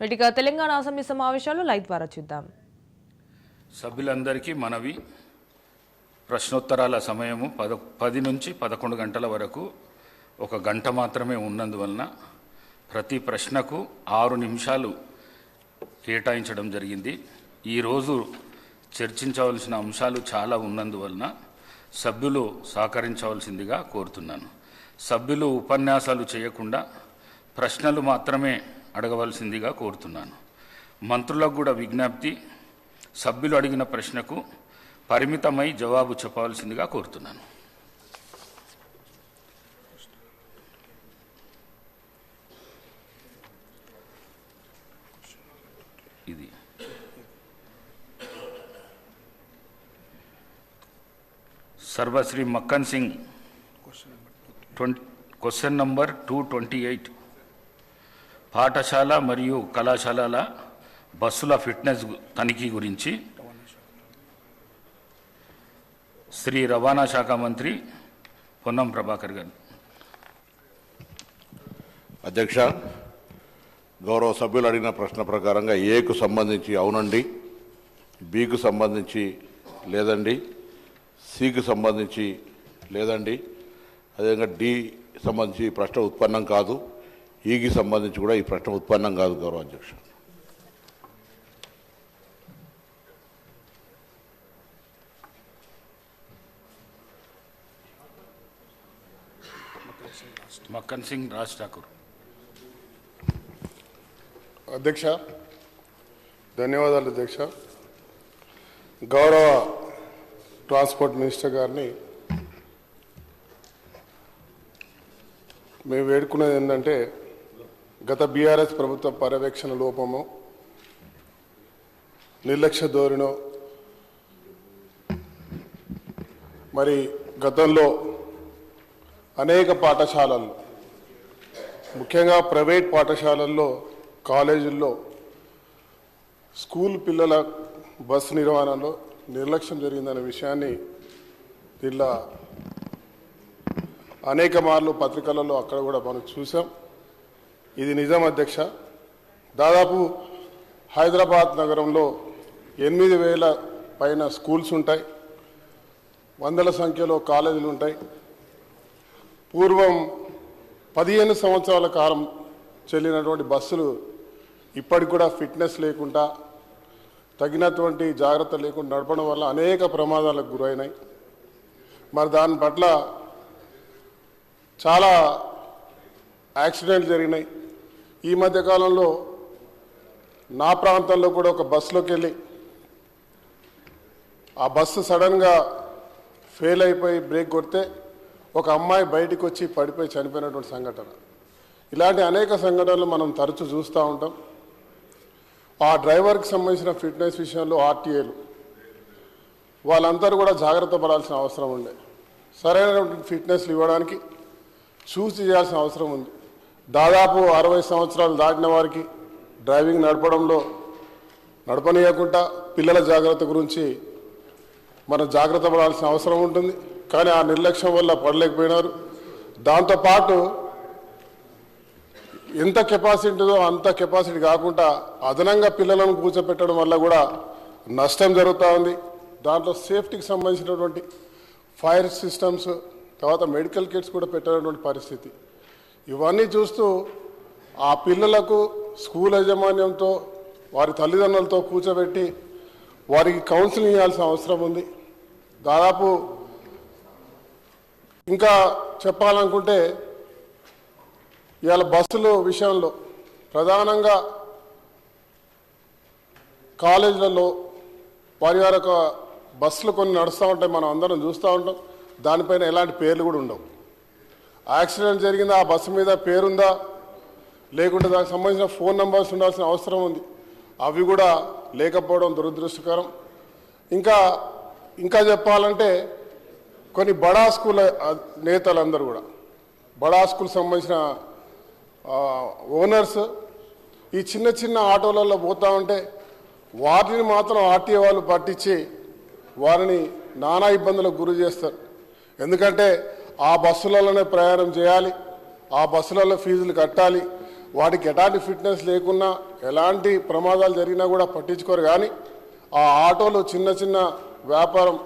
వీటిగా Telangana assembly సమావేశాలు live ద్వారా చూద్దాం. సభ్యులందరికీ మనవి. ప్రశ్నోత్తరాల సమయము పద పది నుంచి పదకొండు గంటల వరకు ఒక గంట మాత్రమే ఉన్నందువలన ప్రతి ప్రశ్నకు ఆరు నిమిషాలు కేటాయించడం జరిగింది. ఈరోజు చర్చించవలసిన అంశాలు చాలా ఉన్నందువలన సభ్యులు సహకరించవలసిందిగా కోరుతున్నాను. సభ్యులు ఉపన్యాసాలు చేయకుండా ప్రశ్నలు మాత్రమే అడగవలసిందిగా కోరుతున్నాను. మంత్రులకు కూడా విజ్ఞప్తి సభ్యులు అడిగిన ప్రశ్నకు పరిమితమై జవాబు చెప్పవలసిందిగా కోరుతున్నాను. ఇది. Sarvashri Makkan Singh twenty question number two twenty eight పాఠశాల మరియు కళాశాలల బస్సుల ఫిట్నెస్ తనిఖీ గురించి శ్రీ రవాణా శాఖ మంత్రి పొన్నం ప్రభాకర్ గారు. అధ్యక్ష గౌరవ సభ్యులు అడిగిన ప్రశ్న ప్రకారంగా ఏకు సంబంధించి అవునండి బికు సంబంధించి లేదండి సికు సంబంధించి లేదండి. అదేవిధంగా డి సంబంధించి ప్రశ్న ఉత్పన్నం కాదు. ఈకి సంబంధించి కూడా ఈ ప్రశ్న ఉత్పన్నం కాదు గౌరవ అధ్యక్ష. మక్కన్ సింగ్ రాజ్ ఠాకూర్. అధ్యక్ష ధన్యవాదాలు అధ్యక్ష. గౌరవ ట్రాన్స్పోర్ట్ మినిస్టర్ గారిని మేము వేడుకునేది ఏంటంటే గత బీఆర్ఎస్ ప్రభుత్వ పర్యవేక్షణ లోపము నిర్లక్ష్య ధోరణో మరి గతంలో అనేక పాఠశాలలు ముఖ్యంగా ప్రైవేట్ పాఠశాలల్లో కాలేజీల్లో స్కూల్ పిల్లల బస్సు నిర్వహణలో నిర్లక్ష్యం జరిగిందనే విషయాన్ని దీనిలో అనేక మార్లు పత్రికలలో అక్కడ కూడా మనం చూసాం ఇది నిజం అధ్యక్ష. దాదాపు హైదరాబాద్ నగరంలో ఎనిమిది వేల పైన స్కూల్స్ ఉంటాయి. వందల సంఖ్యలో కాలేజీలు ఉంటాయి. పూర్వం పదిహేను సంవత్సరాల కాలం చెల్లినటువంటి బస్సులు ఇప్పటికి కూడా ఫిట్నెస్ లేకుండా తగినటువంటి జాగ్రత్త లేకుండా నడపడం వల్ల అనేక ప్రమాదాలకు గురైనాయి. మరి దాని పట్ల చాలా యాక్సిడెంట్లు జరిగినాయి. ఈ మధ్యకాలంలో నా ప్రాంతంలో కూడా ఒక బస్సులోకి వెళ్ళి ఆ బస్సు సడన్గా ఫెయిల్ అయిపోయి బ్రేక్ కొడితే ఒక అమ్మాయి బయటకు వచ్చి పడిపోయి చనిపోయినటువంటి సంఘటన. ఇలాంటి అనేక సంఘటనలు మనం తరచూ చూస్తూ ఉంటాం. ఆ డ్రైవర్కి సంబంధించిన ఫిట్నెస్ విషయంలో ఆర్టీఏలు. వాళ్ళందరూ కూడా జాగ్రత్త పడాల్సిన అవసరం ఉండే. సరైనటువంటి ఫిట్నెస్లు ఇవ్వడానికి చూసి చేయాల్సిన అవసరం ఉంది. దాదాపు అరవై సంవత్సరాలు దాటిన వారికి డ్రైవింగ్ నడపడంలో నడపనీయకుండా పిల్లల జాగ్రత్త గురించి మనం జాగ్రత్త పడాల్సిన అవసరం ఉంటుంది. కానీ ఆ నిర్లక్ష్యం వల్ల పడలేకపోయినారు. దాంతోపాటు ఎంత కెపాసిటీ ఉంటుందో అంత కెపాసిటీ కాకుండా అదనంగా పిల్లలను కూర్చోపెట్టడం వల్ల కూడా నష్టం జరుగుతూ ఉంది. దాంట్లో సేఫ్టీకి సంబంధించినటువంటి ఫైర్ సిస్టమ్స్ తర్వాత మెడికల్ కిట్స్ కూడా పెట్టినటువంటి పరిస్థితి. ఇవన్నీ చూస్తూ ఆ పిల్లలకు స్కూల్ యాజమాన్యంతో వారి తల్లిదండ్రులతో కూర్చోబెట్టి వారికి కౌన్సిలింగ్ ఇవ్వాల్సిన అవసరం ఉంది. దాదాపు ఇంకా చెప్పాలనుకుంటే ఇవాళ బస్సులు విషయంలో ప్రధానంగా కాలేజీలలో వారి వారి యొక్క బస్సులు కొన్ని నడుస్తూ ఉంటాయి మనం అందరం చూస్తూ ఉంటాం. దానిపైన ఎలాంటి పేర్లు కూడా ఉండవు. యాక్సిడెంట్ జరిగిందా? ఆ బస్సు మీద పేరుందా? లేకుంటే దానికి సంబంధించిన ఫోన్ నెంబర్స్ ఉండాల్సిన అవసరం ఉంది. అవి కూడా లేకపోవడం దురదృష్టకరం. ఇంకా ఇంకా చెప్పాలంటే కొన్ని బడా స్కూల్ నేతలందరూ కూడా బడా స్కూల్ సంబంధించిన ఓనర్స్ ఈ చిన్న చిన్న ఆటోలలో పోతా ఉంటే వాటిని మాత్రం ఆర్టీఏ వాళ్ళు పట్టించి వారిని నానా ఇబ్బందులకు గురి చేస్తారు. ఎందుకంటే ఆ బస్సులలోనే ప్రయాణం చేయాలి ఆ బస్సులలో ఫీజులు కట్టాలి. వాటికి ఎలాంటి ఫిట్నెస్ లేకున్నా ఎలాంటి ప్రమాదాలు జరిగినా కూడా పట్టించుకోరు కానీ ఆ ఆటోలు చిన్న చిన్న వ్యాపారం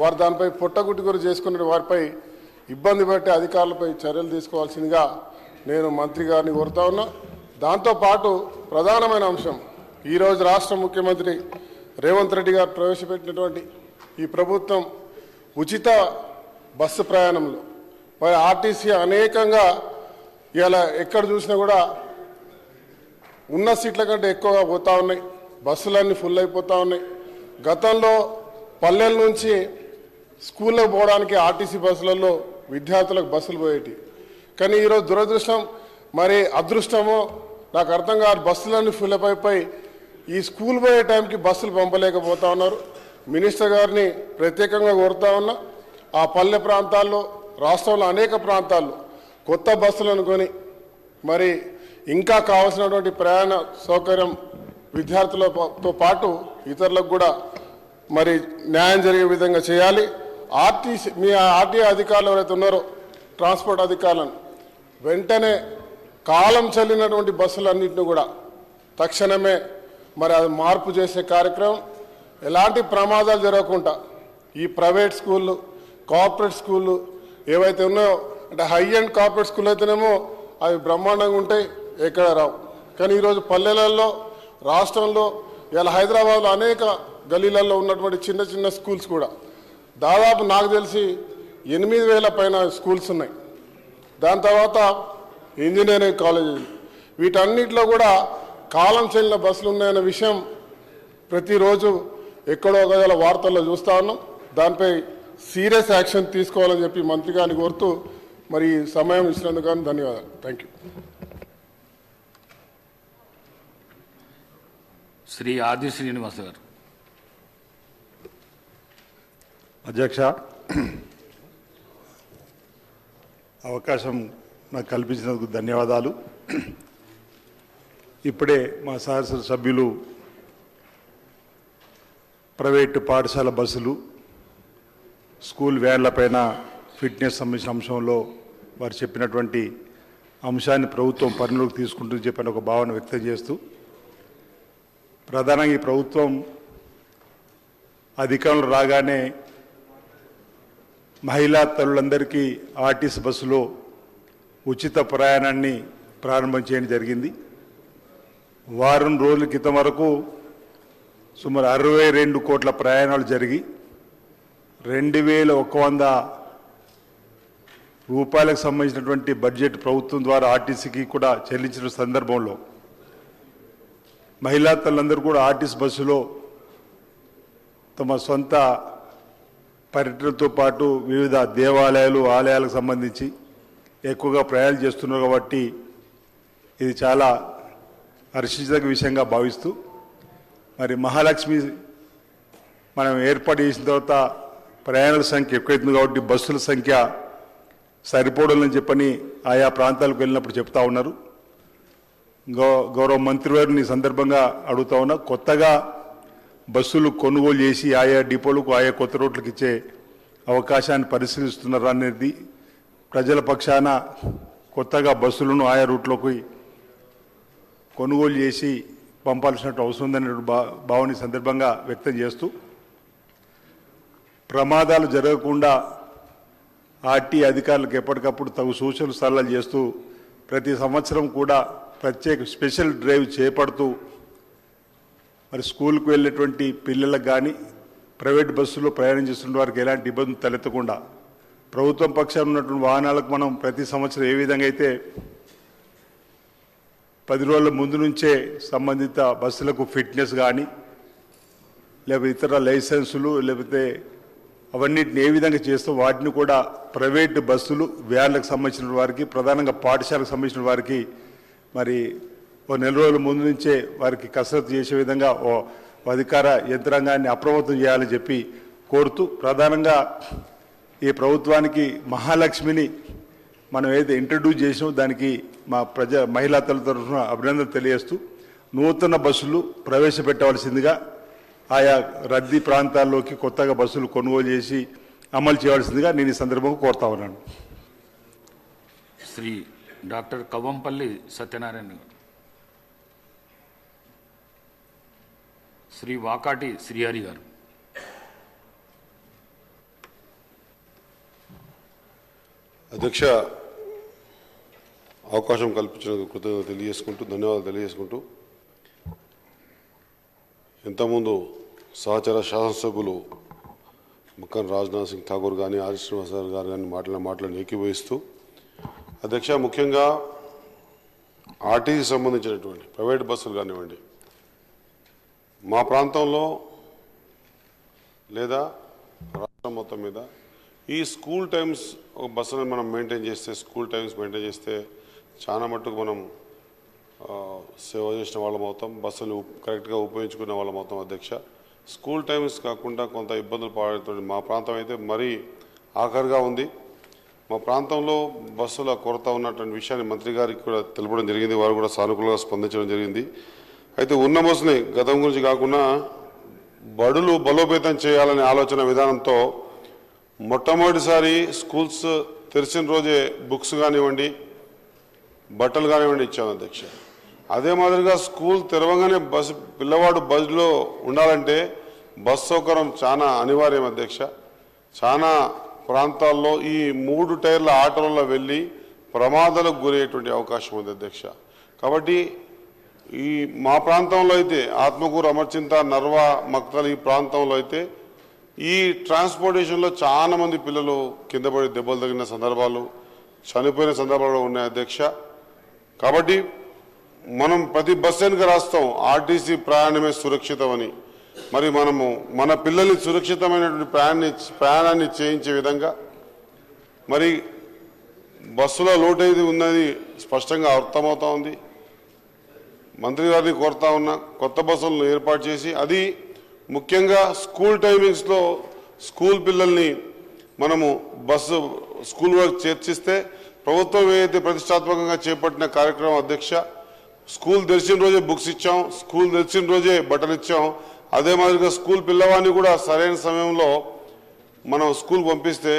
వారు దానిపై పుట్టగుట్టుగురు చేసుకునే వారిపై ఇబ్బంది పెట్టే అధికారులపై చర్యలు తీసుకోవాల్సిందిగా నేను మంత్రి గారిని కోరుతా ఉన్నా. దాంతోపాటు ప్రధానమైన అంశం ఈరోజు రాష్ట్ర ముఖ్యమంత్రి రేవంత్ రెడ్డి గారు ప్రవేశపెట్టినటువంటి ఈ ప్రభుత్వం ఉచిత బస్సు ప్రయాణంలో మరి ఆర్టీసీ అనేకంగా ఇలా ఎక్కడ చూసినా కూడా ఉన్న సీట్ల కంటే ఎక్కువగా పోతా ఉన్నాయి. బస్సులన్నీ ఫుల్ అయిపోతూ ఉన్నాయి. గతంలో పల్లెల నుంచి స్కూళ్ళకు పోవడానికి ఆర్టీసీ బస్సులలో విద్యార్థులకు బస్సులు పోయేటి కానీ ఈరోజు దురదృష్టం మరి అదృష్టమో నాకు అర్థం కాదు. బస్సులన్నీ ఫుల్ అయిపోయి ఈ స్కూల్ పోయే టైంకి బస్సులు పంపలేకపోతా ఉన్నారు. మినిస్టర్ గారిని ప్రత్యేకంగా కోరుతా ఉన్నా. ఆ పల్లె ప్రాంతాల్లో రాష్ట్రంలో అనేక ప్రాంతాల్లో కొత్త బస్సులను కొని మరి ఇంకా కావాల్సినటువంటి ప్రయాణ సౌకర్యం విద్యార్థులతో పాటు ఇతరులకు కూడా మరి న్యాయం జరిగే విధంగా చేయాలి. ఆర్టీసీ మీ ఆర్టీఏ అధికారులు ఎవరైతే ఉన్నారో ట్రాన్స్పోర్ట్ అధికారులను వెంటనే కాలం చెల్లినటువంటి బస్సులన్నింటినీ కూడా తక్షణమే మరి అది మార్పు చేసే కార్యక్రమం. ఎలాంటి ప్రమాదాలు జరగకుండా ఈ ప్రైవేట్ స్కూళ్ళు కార్పొరేట్ స్కూళ్ళు ఏవైతే ఉన్నాయో అంటే హై అండ్ కార్పొరేట్ స్కూల్ అయితేనేమో అవి బ్రహ్మాండంగా ఉంటాయి ఎక్కడ రావు. కానీ ఈరోజు పల్లెలలో రాష్ట్రంలో ఇలా హైదరాబాద్లో అనేక గలీలలో ఉన్నటువంటి చిన్న చిన్న స్కూల్స్ కూడా. దాదాపు నాకు తెలిసి ఎనిమిది వేల పైన స్కూల్స్ ఉన్నాయి. దాని తర్వాత ఇంజనీరింగ్ కాలేజీలు వీటన్నిటిలో కూడా కాలం చెల్లిన బస్సులు ఉన్నాయన్న విషయం ప్రతిరోజు ఎక్కడో ఒకవేళ వార్తల్లో చూస్తూ ఉన్నాం. దానిపై సీరియస్ యాక్షన్ తీసుకోవాలని చెప్పి మంత్రి గారిని కోరుతూ మరి సమయం ఇచ్చినందుకు గాను ధన్యవాదాలు. థ్యాంక్ యూ శ్రీ ఆది శ్రీనివాస్ గారు. అధ్యక్ష అవకాశం నాకు కల్పించినందుకు ధన్యవాదాలు. ఇప్పుడే మా శాసన సభ్యులు ప్రైవేటు పాఠశాల బస్సులు స్కూల్ వ్యాన్లపైన ఫిట్నెస్ సంబంధించిన అంశంలో వారు చెప్పినటువంటి అంశాన్ని ప్రభుత్వం పరిణిలోకి తీసుకుంటుంది చెప్పిన ఒక భావన వ్యక్తం చేస్తూ ప్రధానంగా ఈ ప్రభుత్వం అధికారంలో రాగానే మహిళా తల్లులందరికీ ఆర్టీసీ బస్సులో ఉచిత ప్రయాణాన్ని ప్రారంభం చేయడం జరిగింది. వారం రోజుల క్రితం వరకు సుమారు అరవై రెండు కోట్ల ప్రయాణాలు జరిగి రెండు వేల ఒక వంద రూపాయలకు సంబంధించినటువంటి బడ్జెట్ ప్రభుత్వం ద్వారా ఆర్టీసీకి కూడా చెల్లించిన సందర్భంలో మహిళా తల్లందరూ కూడా ఆర్టీసీ బస్సులో తమ సొంత పర్యటనతో పాటు వివిధ దేవాలయాలు ఆలయాలకు సంబంధించి ఎక్కువగా ప్రయాణం చేస్తున్నారు కాబట్టి ఇది చాలా హర్షించదగ్గ విషయంగా భావిస్తూ మరి మహాలక్ష్మి మనం ఏర్పాటు చేసిన తర్వాత ప్రయాణాల సంఖ్య ఎక్కువైతుంది కాబట్టి బస్సుల సంఖ్య సరిపోవడం చెప్పని ఆయా ప్రాంతాలకు వెళ్ళినప్పుడు చెప్తా ఉన్నారు. గౌ గౌరవ మంత్రివారిని సందర్భంగా అడుగుతా ఉన్నా కొత్తగా బస్సులు కొనుగోలు చేసి ఆయా డిపోలకు ఆయా కొత్త రోడ్లకు ఇచ్చే అవకాశాన్ని పరిశీలిస్తున్నారు అనేది ప్రజల పక్షాన కొత్తగా బస్సులను ఆయా రూట్లోకి కొనుగోలు చేసి పంపాల్సినట్టు అవసరం ఉందనే భా భావన సందర్భంగా వ్యక్తం చేస్తూ ప్రమాదాలు జరగకుండా ఆర్టీ అధికారులకు ఎప్పటికప్పుడు తగు సూచనలు సలహాలు చేస్తూ ప్రతి సంవత్సరం కూడా ప్రత్యేక స్పెషల్ డ్రైవ్ చేపడుతూ మరి స్కూల్కి వెళ్ళేటువంటి పిల్లలకు కానీ ప్రైవేట్ బస్సులో ప్రయాణం చేస్తున్న వారికి ఎలాంటి ఇబ్బందులు తలెత్తకుండా ప్రభుత్వం పక్షాన ఉన్నటువంటి వాహనాలకు మనం ప్రతి సంవత్సరం ఏ విధంగా అయితే పది రోజుల ముందు నుంచే సంబంధిత బస్సులకు ఫిట్నెస్ కానీ లేకపోతే ఇతర లైసెన్సులు లేకపోతే అవన్నిటిని ఏ విధంగా చేస్తూ వాటిని కూడా ప్రైవేట్ బస్సులు వ్యాన్లకు సంబంధించిన వారికి ప్రధానంగా పాఠశాలకు సంబంధించిన వారికి మరి ఓ నెల రోజుల ముందు నుంచే వారికి కసరత్తు చేసే విధంగా ఓ అధికార యంత్రాంగాన్ని అప్రమత్తం చేయాలని చెప్పి కోరుతూ ప్రధానంగా ఈ ప్రభుత్వానికి మహాలక్ష్మిని మనం ఏదైతే ఇంట్రడ్యూస్ చేసినామో దానికి మా ప్రజా మహిళా తల్లి తరఫున అభినందన తెలియజేస్తూ నూతన బస్సులు ప్రవేశపెట్టవలసిందిగా ఆయా రద్దీ ప్రాంతాల్లోకి కొత్తగా బస్సులు కొనుగోలు చేసి అమలు చేయవలసిందిగా నేను ఈ సందర్భంగా కోరుతా ఉన్నాను. శ్రీ డాక్టర్ కవ్వంపల్లి సత్యనారాయణ గారు. శ్రీ వాకాటి శ్రీహరి గారు. అధ్యక్ష అవకాశం కల్పించినందుకు కృతజ్ఞత తెలియజేసుకుంటూ ధన్యవాదాలు తెలియజేసుకుంటూ ఇంతకుముందు సహచర శాసనసభ్యులు ముఖం రాజ్నాథ్ సింగ్ ఠాగూర్ కానీ ఆర్ శ్రీనివాసరావు గారు కానీ మాటల మాటలను ఏకీభవిస్తూ అధ్యక్ష ముఖ్యంగా ఆర్టీసీ సంబంధించినటువంటి ప్రైవేట్ బస్సులు కానివ్వండి మా ప్రాంతంలో లేదా రాష్ట్రం మొత్తం మీద ఈ స్కూల్ టైమ్స్ ఒక బస్సులను మనం మెయింటైన్ చేస్తే స్కూల్ టైమ్స్ మెయింటైన్ చేస్తే చాలా మట్టుకు మనం సేవ చేసిన వాళ్ళం అవుతాం బస్సులు కరెక్ట్గా ఉపయోగించుకునే వాళ్ళం అవుతాం అధ్యక్ష. స్కూల్ టైమ్స్ కాకుండా కొంత ఇబ్బందులు పాడుతుంది మా ప్రాంతం అయితే మరీ ఆఖరిగా ఉంది. మా ప్రాంతంలో బస్సుల కొరత ఉన్నటువంటి విషయాన్ని మంత్రి గారికి కూడా తెలపడం జరిగింది. వారు కూడా సానుకూలంగా స్పందించడం జరిగింది. అయితే ఉన్న బస్సుని గతం గురించి కాకుండా బడులు బలోపేతం చేయాలనే ఆలోచన విధానంతో మొట్టమొదటిసారి స్కూల్స్ తెరిచిన రోజే బుక్స్ కానివ్వండి బట్టలు కానివ్వండి ఇచ్చాను అధ్యక్ష. అదే మాదిరిగా స్కూల్ తెరవగానే బస్సు పిల్లవాడు బస్సులో ఉండాలంటే బస్ సౌకర్యం చాలా అనివార్యం అధ్యక్ష. చాలా ప్రాంతాల్లో ఈ మూడు టైర్ల ఆటోలలో వెళ్ళి ప్రమాదాలకు గురయ్యేటువంటి అవకాశం ఉంది అధ్యక్ష. కాబట్టి ఈ మా ప్రాంతంలో అయితే ఆత్మకూరు అమర్చింత నర్వా మక్తల్ ఈ ప్రాంతంలో అయితే ఈ ట్రాన్స్పోర్టేషన్లో చాలా మంది పిల్లలు కింద పడి దెబ్బలు తగిన సందర్భాలు చనిపోయిన సందర్భాలు ఉన్నాయి అధ్యక్ష. కాబట్టి మనం ప్రతి బస్ వెనుక రాస్తాం ఆర్టీసీ ప్రయాణమే సురక్షితమని. మరి మనము మన పిల్లల్ని సురక్షితమైనటువంటి ప్రయాణాన్ని ప్రయాణాన్ని చేయించే విధంగా మరి బస్సులో లోటు ఏది ఉన్నది స్పష్టంగా అర్థమవుతా ఉంది. మంత్రి గారిని కోరుతా ఉన్నా కొత్త బస్సులను ఏర్పాటు చేసి అది ముఖ్యంగా స్కూల్ టైమింగ్స్లో స్కూల్ పిల్లల్ని మనము బస్సు స్కూల్ వరకు చేర్చిస్తే ప్రభుత్వం ఏదైతే ప్రతిష్టాత్మకంగా చేపట్టిన కార్యక్రమం అధ్యక్ష స్కూల్ తెరిచిన రోజే బుక్స్ ఇచ్చాం స్కూల్ తెరిచిన రోజే బట్టలు ఇచ్చాం. అదే మాదిరిగా స్కూల్ పిల్లవాడిని కూడా సరైన సమయంలో మనం స్కూల్ పంపిస్తే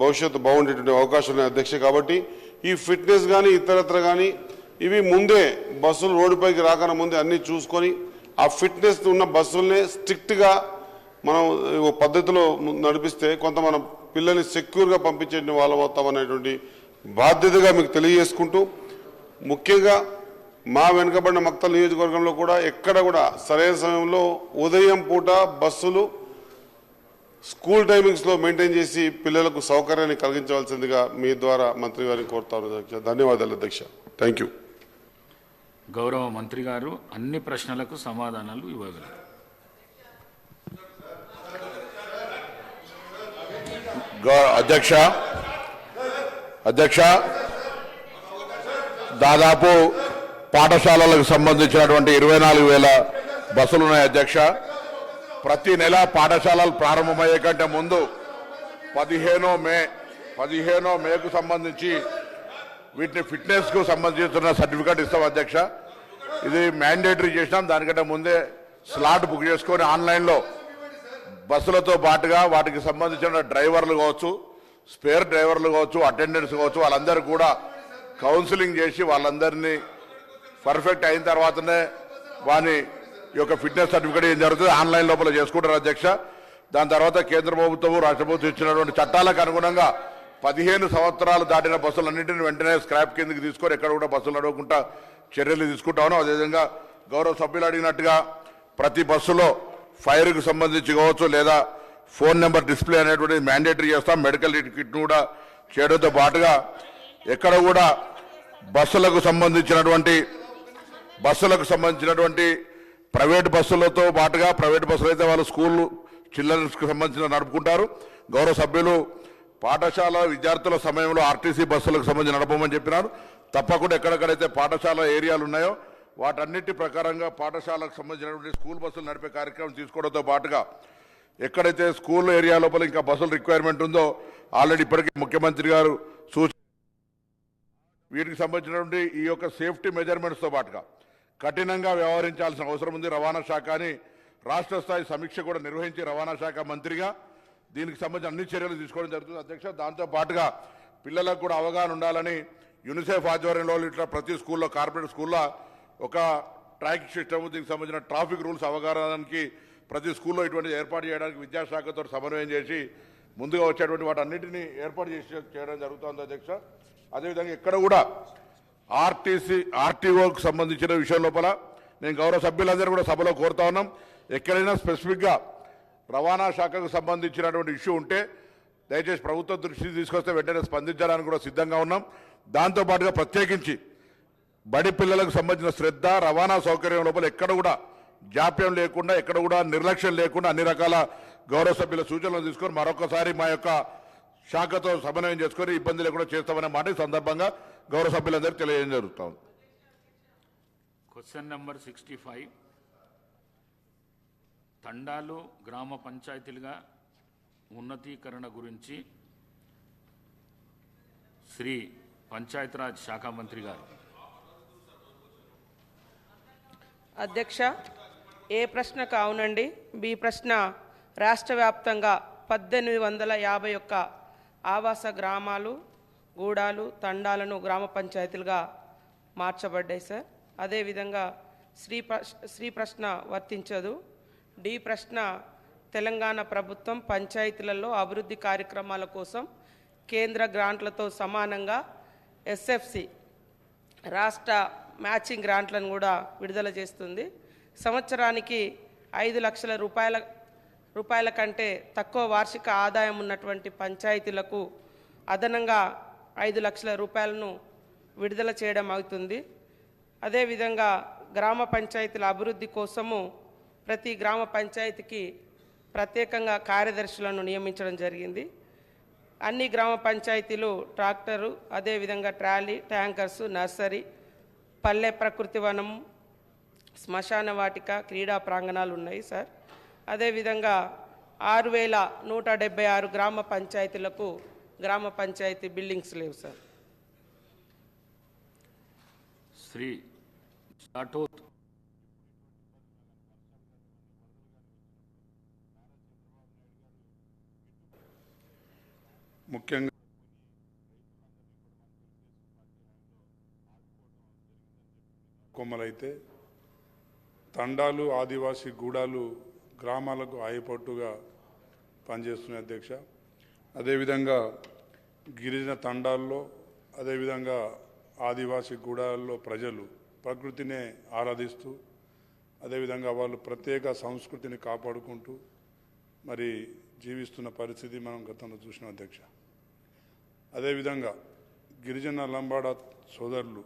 భవిష్యత్తు బాగుండేటువంటి అవకాశం ఉన్నాయి అధ్యక్ష కాబట్టి ఈ ఫిట్నెస్ కానీ ఇతరత్ర కానీ ఇవి ముందే బస్సులు రోడ్డుపైకి రాకన ముందే అన్నీ చూసుకొని ఆ ఫిట్నెస్ ఉన్న బస్సుల్ని స్ట్రిక్ట్గా మనం పద్ధతిలో నడిపిస్తే కొంత మనం పిల్లల్ని సెక్యూర్గా పంపించే వాళ్ళం అవుతామనేటువంటి బాధ్యతగా మీకు తెలియజేసుకుంటూ ముఖ్యంగా మా వెనుకబడిన మక్తల్ నియోజకవర్గంలో కూడా ఎక్కడ కూడా సరైన సమయంలో ఉదయం పూట బస్సులు స్కూల్ టైమింగ్స్లో మెయింటైన్ చేసి పిల్లలకు సౌకర్యాన్ని కలిగించవలసిందిగా మీ ద్వారా మంత్రి గారిని కోరుతాను అధ్యక్ష. ధన్యవాదాలు అధ్యక్ష. థ్యాంక్ యూ గౌరవ మంత్రి గారు అన్ని ప్రశ్నలకు సమాధానాలు ఇవ్వగలరు. అధ్యక్ష. అధ్యక్ష. దాదాపు పాఠశాలలకు సంబంధించినటువంటి ఇరవై నాలుగు వేల బస్సులు ఉన్నాయి అధ్యక్ష. ప్రతి నెల పాఠశాలలు ప్రారంభమయ్యే కంటే ముందు పదిహేనో మే పదిహేనో మేకు సంబంధించి వీటిని ఫిట్నెస్కు సంబంధించిన సర్టిఫికేట్ ఇస్తాం అధ్యక్ష. ఇది మ్యాండేటరీ చేసినాం దానికంటే ముందే స్లాట్ బుక్ చేసుకొని ఆన్లైన్లో బస్సులతో పాటుగా వాటికి సంబంధించిన డ్రైవర్లు కావచ్చు స్పేర్ డ్రైవర్లు కావచ్చు అటెండెన్స్ కావచ్చు వాళ్ళందరూ కూడా కౌన్సిలింగ్ చేసి వాళ్ళందరినీ పర్ఫెక్ట్ అయిన తర్వాతనే వాని యొక్క ఫిట్నెస్ సర్టిఫికేట్ ఏం జరుగుతుంది ఆన్లైన్ లోపల చేసుకుంటారు అధ్యక్ష. దాని తర్వాత కేంద్ర ప్రభుత్వం రాష్ట్ర ప్రభుత్వం ఇచ్చినటువంటి చట్టాలకు అనుగుణంగా పదిహేను సంవత్సరాలు దాటిన బస్సులన్నింటినీ వెంటనే స్క్రాప్ కిందకి తీసుకొని ఎక్కడ కూడా బస్సులు నడవకుండా చర్యలు తీసుకుంటామని అదేవిధంగా గౌరవ సభ్యులు అడిగినట్టుగా ప్రతి బస్సులో ఫైర్కు సంబంధించి కావచ్చు లేదా ఫోన్ నెంబర్ డిస్ప్లే అనేటువంటి మ్యాండేటరీ చేస్తాం. మెడికల్ కిట్ కూడా చేయడంతో పాటుగా ఎక్కడ కూడా బస్సులకు సంబంధించినటువంటి బస్సులకు సంబంధించినటువంటి ప్రైవేట్ బస్సులతో పాటుగా ప్రైవేట్ బస్సులు అయితే వాళ్ళు స్కూల్ చిల్డ్రన్స్కి సంబంధించిన నడుపుకుంటారు. గౌరవ సభ్యులు పాఠశాల విద్యార్థుల సమయంలో ఆర్టీసీ బస్సులకు సంబంధించి నడపమని చెప్పినారు. తప్పకుండా ఎక్కడెక్కడైతే పాఠశాల ఏరియాలు ఉన్నాయో వాటన్నిటి ప్రకారంగా పాఠశాలకు సంబంధించినటువంటి స్కూల్ బస్సులు నడిపే కార్యక్రమం తీసుకోవడంతో పాటుగా ఎక్కడైతే స్కూల్ ఏరియా లోపల ఇంకా బస్సుల రిక్వైర్మెంట్ ఉందో ఆల్రెడీ ఇప్పటికే ముఖ్యమంత్రి గారు సూచన వీటికి సంబంధించినటువంటి ఈ యొక్క సేఫ్టీ మెజర్మెంట్స్తో పాటుగా కఠినంగా వ్యవహరించాల్సిన అవసరం ఉంది. రవాణా శాఖ అని రాష్ట్ర స్థాయి సమీక్ష కూడా నిర్వహించి రవాణా శాఖ మంత్రిగా దీనికి సంబంధించి అన్ని చర్యలు తీసుకోవడం జరుగుతుంది. అధ్యక్ష దాంతో పాటుగా పిల్లలకు కూడా అవగాహన ఉండాలని యూనిసెఫ్ ఆధ్వర్యంలో ఇట్లా ప్రతి స్కూల్లో కార్పొరేట్ స్కూల్లో ఒక ట్రాక్ సిస్టమ్ దీనికి సంబంధించిన ట్రాఫిక్ రూల్స్ అవగాహనకి ప్రతి స్కూల్లో ఇటువంటి ఏర్పాటు చేయడానికి విద్యాశాఖతో సమన్వయం చేసి ముందుగా వచ్చేటువంటి వాటన్నిటిని ఏర్పాటు చేసి చేయడం జరుగుతుంది అధ్యక్ష. అదేవిధంగా ఇక్కడ కూడా ఆర్టీసీ ఆర్టీఓకి సంబంధించిన విషయం లోపల నేను గౌరవ సభ్యులందరూ కూడా సభలో కోరుతా ఉన్నాం. ఎక్కడైనా స్పెసిఫిక్గా రవాణా శాఖకు సంబంధించినటువంటి ఇష్యూ ఉంటే దయచేసి ప్రభుత్వ దృష్టికి తీసుకొస్తే వెంటనే స్పందించడానికి కూడా సిద్ధంగా ఉన్నాం. దాంతోపాటుగా ప్రత్యేకించి బడి పిల్లలకు సంబంధించిన శ్రద్ధ రవాణా సౌకర్యం లోపల ఎక్కడ కూడా జాప్యం లేకుండా ఎక్కడ కూడా నిర్లక్ష్యం లేకుండా అన్ని రకాల గౌరవ సభ్యుల సూచనలు తీసుకొని మరొకసారి మా యొక్క శాఖతో సమన్వయం చేసుకొని ఇబ్బంది లేకుండా చేస్తామనే మాట ఈ సందర్భంగా గౌరవ సభ్యులందరికీ తెలియజేయడం జరుగుతా ఉంది. క్వశ్చన్ నెంబర్ సిక్స్టీ ఫైవ్ తండాలు గ్రామ పంచాయతీలుగా ఉన్నతీకరణ గురించి శ్రీ పంచాయతీరాజ్ శాఖ మంత్రి గారు. అధ్యక్ష ఏ ప్రశ్నకు అవునండి బి ప్రశ్న రాష్ట్ర వ్యాప్తంగా పద్దెనిమిది వందల యాభై ఒక్క ఆవాస గ్రామాలు గూడాలు తండాలను గ్రామ పంచాయతీలుగా మార్చబడ్డాయి సార్. అదేవిధంగా శ్రీ శ్రీ ప్రశ్న వర్తించదు. డి ప్రశ్న తెలంగాణ ప్రభుత్వం పంచాయతీలలో అభివృద్ధి కార్యక్రమాల కోసం కేంద్ర గ్రాంట్లతో సమానంగా ఎస్ఎఫ్సి రాష్ట్ర మ్యాచింగ్ గ్రాంట్లను కూడా విడుదల చేస్తుంది. సంవత్సరానికి ఐదు లక్షల రూపాయల రూపాయల కంటే తక్కువ వార్షిక ఆదాయం ఉన్నటువంటి పంచాయతీలకు అదనంగా ఐదు లక్షల రూపాయలను విడుదల చేయడం అవుతుంది. అదేవిధంగా గ్రామ పంచాయతీల అభివృద్ధి కోసము ప్రతి గ్రామ పంచాయతీకి ప్రత్యేకంగా కార్యదర్శులను నియమించడం జరిగింది. అన్ని గ్రామ పంచాయతీలు ట్రాక్టరు అదేవిధంగా ట్రాలీ ట్యాంకర్స్ నర్సరీ పల్లె ప్రకృతి వనం శ్మశాన వాటిక క్రీడా ప్రాంగణాలు ఉన్నాయి సార్. అదేవిధంగా ఆరు వేల నూట డెబ్బై ఆరు గ్రామ పంచాయతీలకు గ్రామ పంచాయతీ బిల్డింగ్స్ లేవు సార్. శ్రీ జాటోత్ ముఖ్యంగా కొమ్మలైతే తండాలు ఆదివాసీ గూడాలు గ్రామాలకు ఆయపట్టుగా పనిచేస్తున్నాయి అధ్యక్ష. అదేవిధంగా గిరిజన తండాల్లో అదేవిధంగా ఆదివాసీ గూడాల్లో ప్రజలు ప్రకృతినే ఆరాధిస్తూ అదేవిధంగా వాళ్ళు ప్రత్యేక సంస్కృతిని కాపాడుకుంటూ మరి జీవిస్తున్న పరిస్థితి మనం గతంలో చూసిన అధ్యక్ష. అదేవిధంగా గిరిజన లంబాడ సోదరులు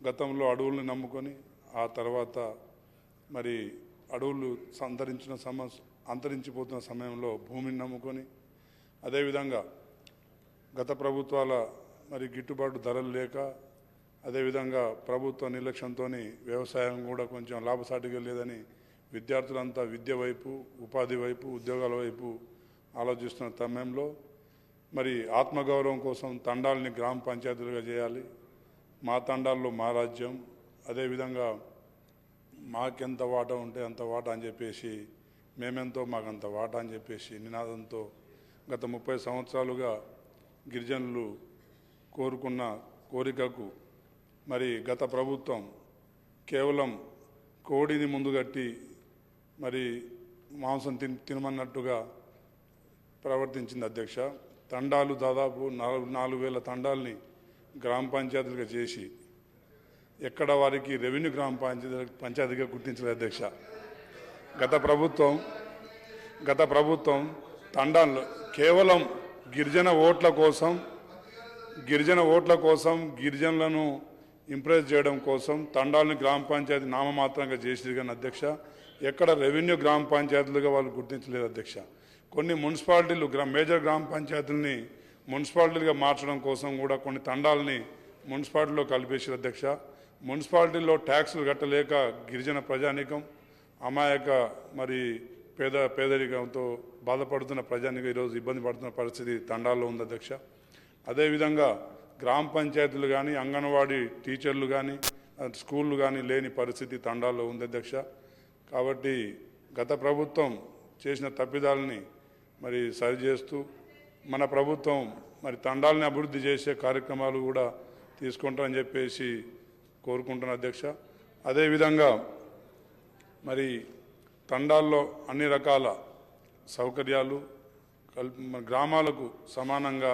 గతంలో అడవుల్ని నమ్ముకొని ఆ తర్వాత మరి అడవులు అంతరించిన సమ అంతరించిపోతున్న సమయంలో భూమిని నమ్ముకొని అదేవిధంగా గత ప్రభుత్వాల మరి గిట్టుబాటు ధరలు లేక అదేవిధంగా ప్రభుత్వ నిర్లక్ష్యంతో వ్యవసాయం కూడా కొంచెం లాభసాటిగా లేదని విద్యార్థులంతా విద్య వైపు ఉపాధి వైపు ఉద్యోగాల వైపు ఆలోచిస్తున్న సమయంలో మరి ఆత్మగౌరవం కోసం తండాలని గ్రామ పంచాయతీలుగా చేయాలి. మా తండాల్లో మా రాజ్యం అదేవిధంగా మాకెంత వాటా ఉంటే అంత వాటా అని చెప్పేసి మేమెంతో మాకంత వాటా అని చెప్పేసి నినాదంతో గత ముప్పై సంవత్సరాలుగా గిరిజనులు కోరుకున్న కోరికకు మరి గత ప్రభుత్వం కేవలం కోడిని ముందుగట్టి మరి మాంసం తిన్ తినమన్నట్టుగా ప్రవర్తించింది అధ్యక్ష. తండాలు దాదాపు నాలుగు నాలుగు వేల తండాల్ని గ్రామ పంచాయతీలుగా చేసి ఎక్కడ వారికి రెవెన్యూ గ్రామ పంచాయతీ పంచాయతీగా గుర్తించలేదు అధ్యక్ష. గత ప్రభుత్వం గత ప్రభుత్వం తండాలు కేవలం గిరిజన ఓట్ల కోసం గిరిజన ఓట్ల కోసం గిరిజనులను ఇంప్రెస్ చేయడం కోసం తండాలను గ్రామ పంచాయతీ నామమాత్రంగా చేసేది కానీ అధ్యక్ష ఎక్కడ రెవెన్యూ గ్రామ పంచాయతీలుగా వాళ్ళు గుర్తించలేదు అధ్యక్ష. కొన్ని మున్సిపాలిటీలు మేజర్ గ్రామ పంచాయతీలని మున్సిపాలిటీలుగా మార్చడం కోసం కూడా కొన్ని తండాలని మున్సిపాలిటీలో కలిపేసారు అధ్యక్ష. మున్సిపాలిటీలో ట్యాక్సులు కట్టలేక గిరిజన ప్రజానీకం అమాయక మరి పేద పేదరికంతో బాధపడుతున్న ప్రజానికి ఈరోజు ఇబ్బంది పడుతున్న పరిస్థితి తండాల్లో ఉంది అధ్యక్ష. అదేవిధంగా గ్రామ పంచాయతీలు కానీ అంగన్వాడీ టీచర్లు కానీ స్కూళ్ళు కానీ లేని పరిస్థితి తండాల్లో ఉంది అధ్యక్ష. కాబట్టి గత ప్రభుత్వం చేసిన తప్పిదాలని మరి సరిచేస్తూ మన ప్రభుత్వం మరి తండాలని అభివృద్ధి చేసే కార్యక్రమాలు కూడా తీసుకుంటారని చెప్పేసి కోరుకుంటున్నాను అధ్యక్ష. అదేవిధంగా మరి తండాల్లో అన్ని రకాల సౌకర్యాలు కల్ప మన గ్రామాలకు సమానంగా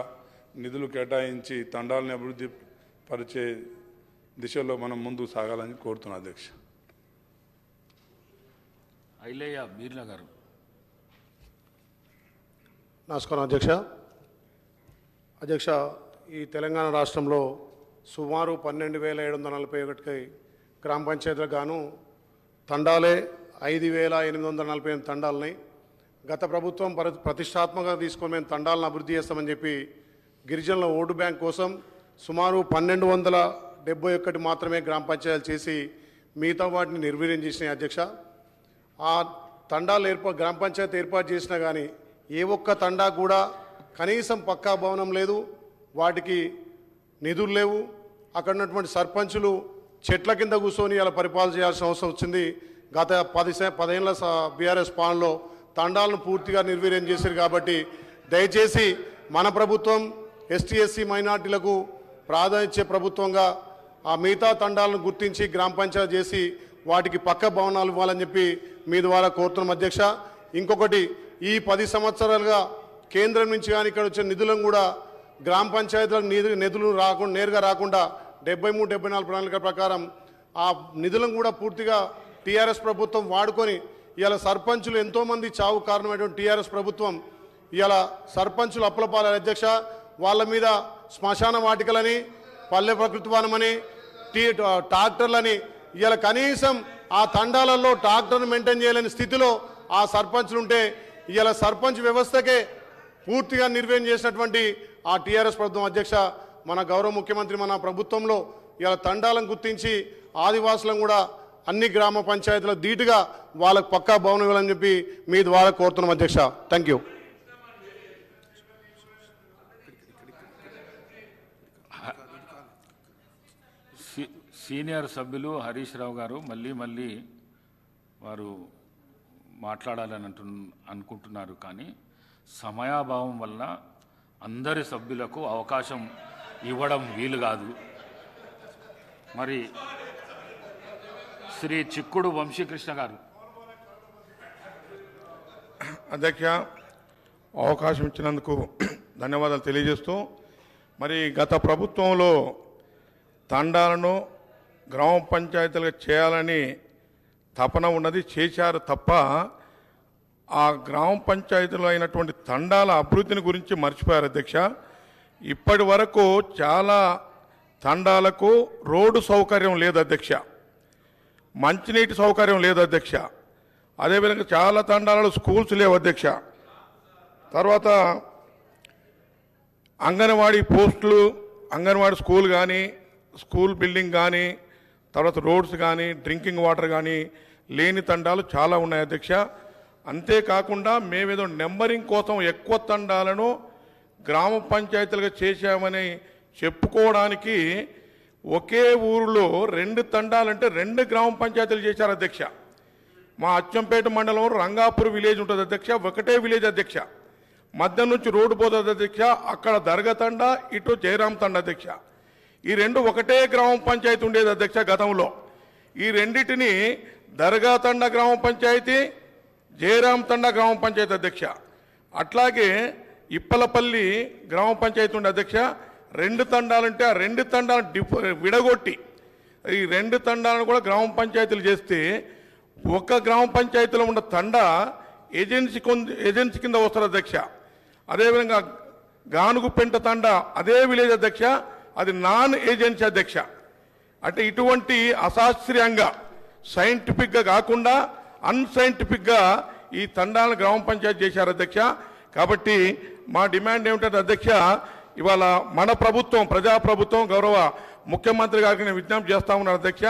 నిధులు కేటాయించి తండాలని అభివృద్ధి పరిచే దిశలో మనం ముందుకు సాగాలని కోరుతున్నాను అధ్యక్ష. ఐలయ్య బీర్ల గారు నమస్కారం అధ్యక్ష. అధ్యక్ష ఈ తెలంగాణ రాష్ట్రంలో సుమారు పన్నెండు వేల ఏడు వందల నలభై ఒకటికి గ్రామ పంచాయతీలకు గాను తండాలే ఐదు వేల ఎనిమిది వందల నలభై ఎనిమిది తండాలని గత ప్రభుత్వం ప్ర- ప్రతిష్టాత్మకంగా తీసుకొని మేము తండాలను అభివృద్ధి చేస్తామని చెప్పి గిరిజనుల ఓటు బ్యాంక్ కోసం సుమారు పన్నెండు వందల డెబ్బై ఒకటి మాత్రమే గ్రామ పంచాయతీలు చేసి మిగతా వాటిని నిర్వీర్యం చేసినాయి అధ్యక్ష. ఆ తండాలు ఏర్పాటు గ్రామ పంచాయతీ ఏర్పాటు చేసినా కానీ ఏ ఒక్క తండా కూడా కనీసం పక్కా భవనం లేదు వాటికి నిధులు లేవు అక్కడ ఉన్నటువంటి సర్పంచులు చెట్ల కింద కూర్చొని అలా పరిపాలన చేయాల్సిన అవసరం వచ్చింది. గత పది పదేళ్ళ బీఆర్ఎస్ పాలనలో తండాలను పూర్తిగా నిర్వీర్యం చేశారు కాబట్టి దయచేసి మన ప్రభుత్వం ఎస్టీ ఎస్సీ మైనార్టీలకు ప్రాధాన్యత ప్రభుత్వంగా ఆ మిగతా తండాలను గుర్తించి గ్రామ పంచాయతీ చేసి వాటికి పక్క భవనాలు ఇవ్వాలని చెప్పి మీ ద్వారా కోరుతున్నాం అధ్యక్ష. ఇంకొకటి ఈ పది సంవత్సరాలుగా కేంద్రం నుంచి కానీ ఇక్కడ వచ్చే నిధులను కూడా గ్రామ పంచాయతీలకు నిధు నిధులు రాకుండా నేరుగా రాకుండా డెబ్బై మూడు డెబ్బై నాలుగు ప్రణాళిక ప్రకారం ఆ నిధులను కూడా పూర్తిగా టీఆర్ఎస్ ప్రభుత్వం వాడుకొని ఇవాళ సర్పంచులు ఎంతోమంది చావు కారణమైనటువంటి టీఆర్ఎస్ ప్రభుత్వం ఇవాళ సర్పంచులు అప్పులపాల అధ్యక్ష వాళ్ళ మీద శ్మశాన వాటికలని పల్లె ప్రకృతివనమని టీ ట్రాక్టర్లని ఇవాళ కనీసం ఆ తండాలలో ట్రాక్టర్ను మెయింటైన్ చేయలేని స్థితిలో ఆ సర్పంచులు ఉంటే ఇవాళ సర్పంచ్ వ్యవస్థకే పూర్తిగా నిర్వహణ చేసినటువంటి ఆ టీఆర్ఎస్ ప్రభుత్వం అధ్యక్ష మన గౌరవ ముఖ్యమంత్రి మన ప్రభుత్వంలో ఇవాళ తండాలను గుర్తించి ఆదివాసులను కూడా అన్ని గ్రామ పంచాయతీలకు ధీటుగా వాళ్ళకు పక్కా భవనం ఇవ్వాలని చెప్పి మీ ద్వారా కోరుతున్నాం అధ్యక్ష. థ్యాంక్ యూ సీ- సీనియర్ సభ్యులు హరీష్ రావు గారు మళ్ళీ మళ్ళీ వారు మాట్లాడాలని అంటు అనుకుంటున్నారు కానీ సమయాభావం వల్ల అందరి సభ్యులకు అవకాశం ఇవ్వడం వీలు కాదు. మరి శ్రీ చిక్కుడు వంశీకృష్ణ గారు. అధ్యక్ష అవకాశం ఇచ్చినందుకు ధన్యవాదాలు తెలియజేస్తూ మరి గత ప్రభుత్వంలో తండాలను గ్రామ పంచాయతీలుగా చేయాలని తపన ఉన్నది చేశారు తప్ప ఆ గ్రామ పంచాయతీలో అయినటువంటి తండాల అభివృద్ధిని గురించి మర్చిపోయారు అధ్యక్ష. ఇప్పటి వరకు చాలా తండాలకు రోడ్డు సౌకర్యం లేదు అధ్యక్ష. మంచినీటి సౌకర్యం లేదు అధ్యక్ష. అదేవిధంగా చాలా తండాలలో స్కూల్స్ లేవు అధ్యక్ష. తర్వాత అంగన్వాడీ పోస్టులు అంగన్వాడీ స్కూల్ కానీ స్కూల్ బిల్డింగ్ కానీ తర్వాత రోడ్స్ కానీ డ్రింకింగ్ వాటర్ కానీ లేని తండాలు చాలా ఉన్నాయి అధ్యక్ష. అంతేకాకుండా మేమేదో నెంబరింగ్ కోసం ఎక్కువ తండాలను గ్రామ పంచాయతీలుగా చేశామని చెప్పుకోవడానికి ఒకే ఊరిలో రెండు తండాలంటే రెండు గ్రామ పంచాయతీలు చేశారు అధ్యక్ష. మా అచ్చంపేట మండలం రంగాపూర్ విలేజ్ ఉంటుంది అధ్యక్ష ఒకటే విలేజ్ అధ్యక్ష. మధ్య నుంచి రోడ్డు పోతుంది అధ్యక్ష అక్కడ దర్గా తండ ఇటు జయరాం తండ అధ్యక్ష. ఈ రెండు ఒకటే గ్రామ పంచాయతీ ఉండేది అధ్యక్ష గతంలో. ఈ రెండింటిని దర్గా తండ గ్రామ పంచాయతీ జయరాం తండ గ్రామ పంచాయతీ అధ్యక్ష. అట్లాగే ఇప్పలపల్లి గ్రామ పంచాయతీ ఉండే అధ్యక్ష రెండు తండాలంటే ఆ రెండు తండాలను డిఫ్ విడగొట్టి ఈ రెండు తండాలను కూడా గ్రామ పంచాయతీలు చేస్తే ఒక గ్రామ పంచాయతీలో ఉన్న తండ ఏజెన్సీ కొంద ఏజెన్సీ కింద వస్తారు అధ్యక్ష. అదేవిధంగా గానుగుపెంట తండ అదే విలేజ్ అధ్యక్ష అది నాన్ ఏజెన్సీ అధ్యక్ష. అంటే ఇటువంటి అశాస్త్రీయంగా సైంటిఫిక్గా కాకుండా అన్సైంటిఫిక్గా ఈ తండాలను గ్రామ పంచాయతీ చేశారు అధ్యక్ష. కాబట్టి మా డిమాండ్ ఏమిటంటే అధ్యక్ష ఇవాళ మన ప్రభుత్వం ప్రజాప్రభుత్వం గౌరవ ముఖ్యమంత్రి గారికి నేను విజ్ఞప్తి చేస్తా ఉన్నాను అధ్యక్ష.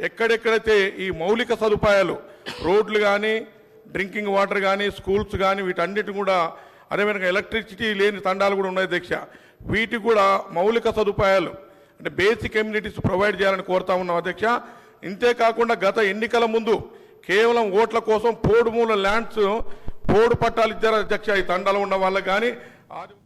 ఎక్కడెక్కడైతే ఈ మౌలిక సదుపాయాలు రోడ్లు కానీ డ్రింకింగ్ వాటర్ కానీ స్కూల్స్ కానీ వీటన్నిటి కూడా అదేవిధంగా ఎలక్ట్రిసిటీ లేని తండాలు కూడా ఉన్నాయి అధ్యక్ష. వీటికి కూడా మౌలిక సదుపాయాలు అంటే బేసిక్ కమ్యూనిటీస్ ప్రొవైడ్ చేయాలని కోరుతా ఉన్నాం అధ్యక్ష. ఇంతే కాకుండా గత ఎన్నికల ముందు కేవలం ఓట్ల కోసం పోడుమూల ల్యాండ్స్ పోడు పట్టాలు ఇచ్చారు అధ్యక్ష. ఈ తండాలు ఉన్న వాళ్ళకి కానీ ఆది-